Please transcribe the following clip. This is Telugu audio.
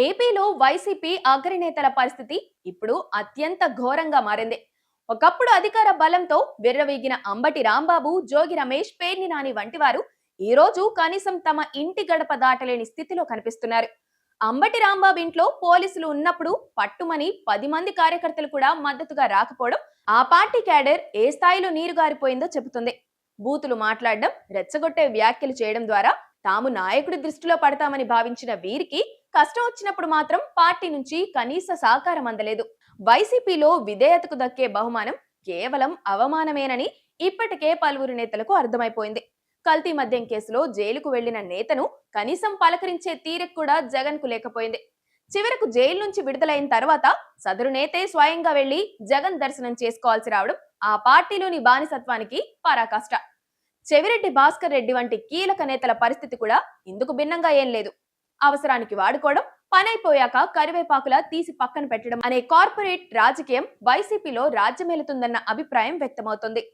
ఏపీలో వైసీపీ అగ్రనేతల పరిస్థితి ఇప్పుడు అత్యంత ఘోరంగా మారింది. ఒకప్పుడు అధికార బలంతో విర్రవీగిన అంబటి రాంబాబు జోగి రమేష్ పేర్ని నాని వంటి వారు ఈ రోజు కనీసం తమ ఇంటి గడప దాటలేని స్థితిలో కనిపిస్తున్నారు. అంబటి రాంబాబు ఇంట్లో పోలీసులు ఉన్నప్పుడు పట్టుమని పది మంది కార్యకర్తలు కూడా మద్దతుగా రాకపోవడం ఆ పార్టీ క్యాడర్ ఏ స్థాయిలో నీరు గారిపోయిందో చెబుతుంది. బూతులు మాట్లాడడం రెచ్చగొట్టే వ్యాఖ్యలు చేయడం ద్వారా తాము నాయకుడి దృష్టిలో పడతామని భావించిన వీరికి కష్టం వచ్చినప్పుడు మాత్రం పార్టీ నుంచి కనీస సహకారం అందలేదు. వైసీపీలో విధేయతకు దక్కే బహుమానం కేవలం అవమానమేనని ఇప్పటికే పలువురు నేతలకు అర్థమైపోయింది. కల్తీ మద్యం కేసులో జైలుకు వెళ్ళిన నేతను కనీసం పలకరించే తీరిక కూడా జగన్కు లేకపోయింది. చివరకు జైలు నుంచి విడుదలైన తర్వాత సదరు నేతే స్వయంగా వెళ్ళి జగన్ దర్శనం చేసుకోవాల్సి రావడం ఆ పార్టీలోని బానిసత్వానికి పరాకాష్ట. చెవిరెడ్డి భాస్కర్ రెడ్డి వంటి కీలక నేతల పరిస్థితి కూడా ఇందుకు భిన్నంగా ఏం లేదు. అవసరానికి వాడుకోవడం పనైపోయాక కరివేపాకులా తీసి పక్కన పెట్టడం అనే కార్పొరేట్ రాజకీయం వైసీపీలో రాజ్యమేలుతుందన్న అభిప్రాయం వ్యక్తమవుతోంది.